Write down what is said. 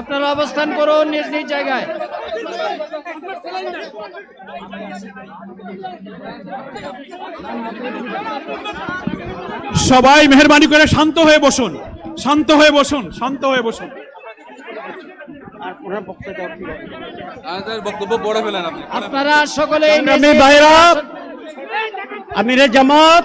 আপনারা অবস্থান করুন নিজ নিজ জায়গায়। সবাই মেহরবানি করে শান্ত হয়ে বসুন শান্ত হয়ে বসুন শান্ত হয়ে বসুন। আমাদের বক্তব্য পড়ে ফেলেন আপনি। আপনারা সকলে আমিরে জামাত